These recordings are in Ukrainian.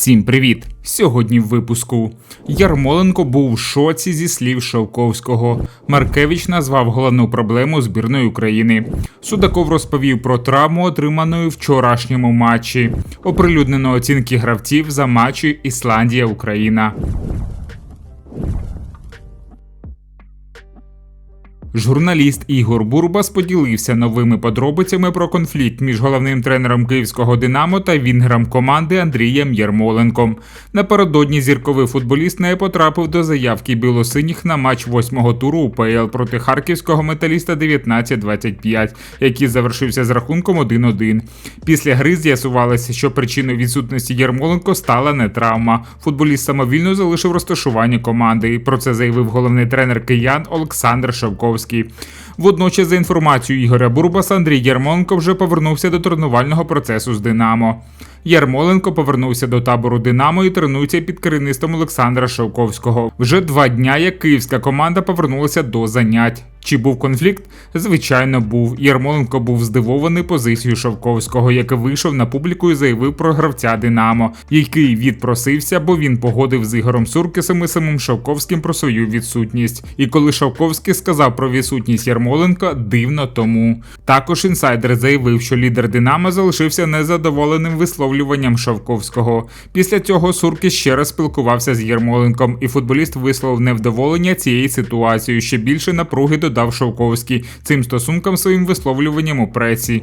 Всім привіт! Сьогодні в випуску Ярмоленко був в шоці зі слів Шовковського. Маркевич назвав головну проблему збірної України. Судаков розповів про травму, отриману в вчорашньому матчі. Оприлюднено оцінки гравців за матчі Ісландія-Україна. Журналіст Ігор Бурбас поділився новими подробицями про конфлікт між головним тренером київського Динамо та вінгером команди Андрієм Єрмоленком. Напередодні зірковий футболіст не потрапив до заявки білосиніх на матч восьмого туру УПЛ проти харківського металіста 19-25, який завершився з рахунком 1-1. Після гри з'ясувалося, що причиною відсутності Єрмоленко стала не травма. Футболіст самовільно залишив розташування команди. Про це заявив головний тренер киян Олександр Шевковський. Покровський. Водночас, за інформацією Ігоря Бурбаса, Андрій Ярмоленко вже повернувся до тренувального процесу з Динамо. Ярмоленко повернувся до табору Динамо і тренується під керівництвом Олександра Шовковського. Вже два дня як київська команда повернулася до занять. Чи був конфлікт? Звичайно, був. Ярмоленко був здивований позицією Шовковського, який вийшов на публіку і заявив про гравця Динамо, який відпросився, бо він погодив з Ігорем Суркисом і самим Шовковським про свою відсутність. І коли Шовковський сказав про відсутність Ярмоленка, дивно тому. Також інсайдер заявив, що лідер Динамо залишився незадоволеним висловлюванням Шавковського. Після цього Суркіс ще раз спілкувався з Ярмоленком, і футболіст висловив невдоволення цією ситуацією ще більше напруги додав Шовковський цим стосункам своїм висловлюванням у пресі.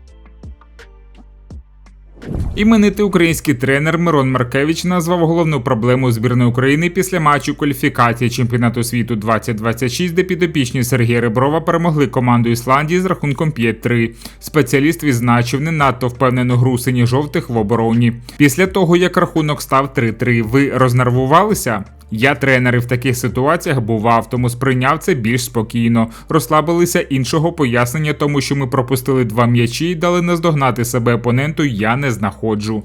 Іменитий український тренер Мирон Маркевич назвав головну проблему збірної України після матчу кваліфікації чемпіонату світу 2026, де підопічні Сергія Реброва перемогли команду Ісландії з рахунком 5-3. Спеціаліст відзначив не надто впевнену гру сині жовтих в обороні. Після того як рахунок став 3-3, ви рознервувалися? Я тренер і в таких ситуаціях бував, тому сприйняв це більш спокійно. Розслабилися іншого пояснення, тому що ми пропустили два м'ячі і дали наздогнати себе опоненту. Я не знаходжу.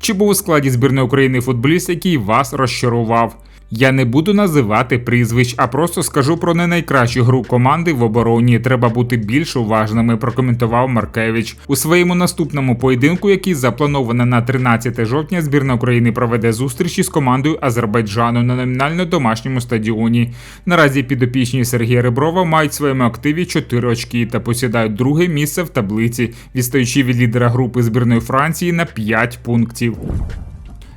Чи був у складі збірної України футболіст, який вас розчарував? Я не буду називати прізвищ, а просто скажу про не найкращу гру команди в обороні. Треба бути більш уважними. Прокоментував Маркевич у своєму наступному поєдинку, який заплановано на 13 жовтня. Збірна України проведе зустрічі з командою Азербайджану на номінально домашньому стадіоні. Наразі підопічні Сергія Реброва мають в своєму активі 4 очки та посідають друге місце в таблиці, відстаючи від лідера групи збірної Франції на 5 пунктів.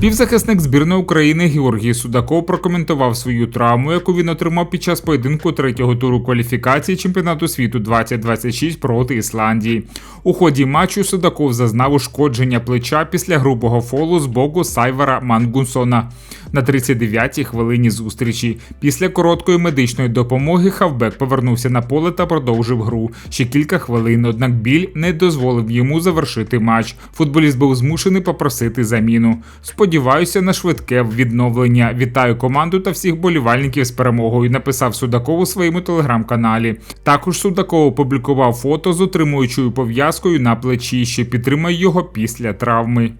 Півзахисник збірної України Георгій Судаков прокоментував свою травму, яку він отримав під час поєдинку третього туру кваліфікації чемпіонату світу 2026 проти Ісландії. У ході матчу Судаков зазнав ушкодження плеча після грубого фолу з боку Сайвара Мангунсона на 39-й хвилині зустрічі. Після короткої медичної допомоги Хавбек повернувся на поле та продовжив гру ще кілька хвилин. Однак біль не дозволив йому завершити матч. Футболіст був змушений попросити заміну. Сподіваюся на швидке відновлення. Вітаю команду та всіх болівальників з перемогою. Написав Судаков у своєму телеграм-каналі. Також Судаков опублікував фото з отримуючою пов'язкою на плечі, що підтримує його після травми.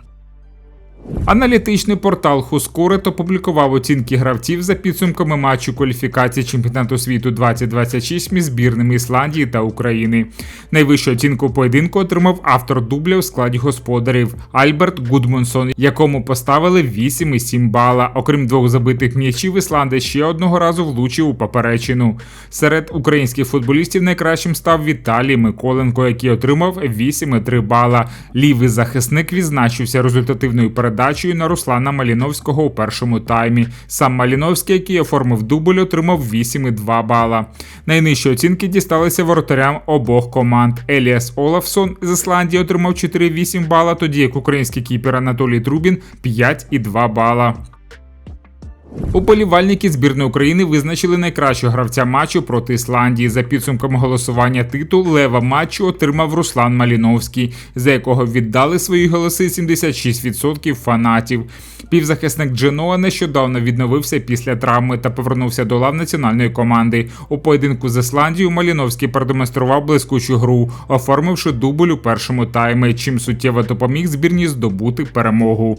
Аналітичний портал Хускорет опублікував оцінки гравців за підсумками матчу кваліфікації чемпіонату світу 2026 між збірними Ісландії та України. Найвищу оцінку поєдинку отримав автор дубля у складі господарів Альберт Гудмунсон, якому поставили 8,7 бала. Окрім двох забитих м'ячів, Ісландець ще одного разу влучив у поперечину. Серед українських футболістів найкращим став Віталій Миколенко, який отримав 8,3 бала. Лівий захисник відзначився результативною передачею передачею на Руслана Маліновського у першому таймі. Сам Маліновський, який оформив дубль, отримав 8,2 бала. Найнижчі оцінки дісталися воротарям обох команд. Еліас Олафсон з Ісландії отримав 4,8 бала, тоді як український кіпер Анатолій Трубін 5,2 бала. Уболівальники збірної України визначили найкращого гравця матчу проти Ісландії. За підсумками голосування титул лева матчу отримав Руслан Маліновський, за якого віддали свої голоси 76% фанатів. Півзахисник Дженоа нещодавно відновився після травми та повернувся до лав національної команди. У поєдинку з Ісландією Маліновський продемонстрував блискучу гру, оформивши дубль у першому таймі, чим суттєво допоміг збірні здобути перемогу.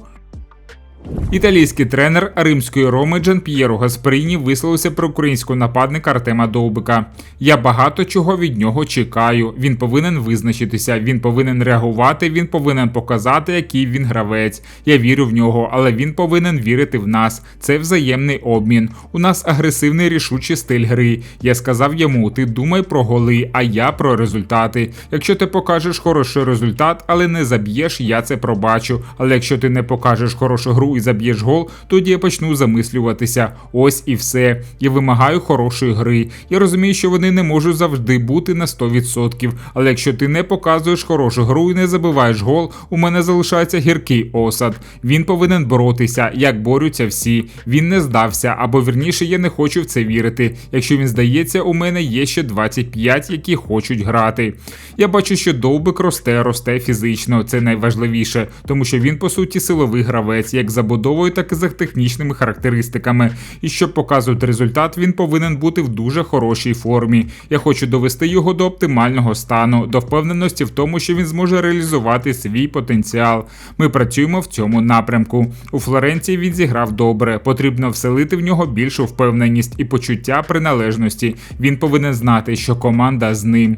Італійський тренер римської Роми Джан П'єро Гасперіні висловився про українського нападника Артема Довбика. Я багато чого від нього чекаю. Він повинен визначитися, він повинен реагувати, він повинен показати, який він гравець. Я вірю в нього, але він повинен вірити в нас. Це взаємний обмін. У нас агресивний рішучий стиль гри. Я сказав йому: ти думай про голи, а я про результати. Якщо ти покажеш хороший результат, але не заб'єш, я це пробачу. Але якщо ти не покажеш хорошу гру і заб'єш гол, тоді я почну замислюватися. Ось і все. Я вимагаю хорошої гри. Я розумію, що вони не можуть завжди бути на 100%. Але якщо ти не показуєш хорошу гру і не забиваєш гол, у мене залишається гіркий осад. Він повинен боротися, як борються всі. Він не здався, або вірніше, я не хочу в це вірити. Якщо він здається, у мене є ще 25, які хочуть грати. Я бачу, що довбик росте, росте фізично. Це найважливіше, тому що він по суті силовий гравець, як забудовою, так і за технічними характеристиками. І щоб показувати результат, він повинен бути в дуже хорошій формі. Я хочу довести його до оптимального стану, до впевненості в тому, що він зможе реалізувати свій потенціал. Ми працюємо в цьому напрямку. У Флоренції він зіграв добре. Потрібно вселити в нього більшу впевненість і почуття приналежності. Він повинен знати, що команда з ним.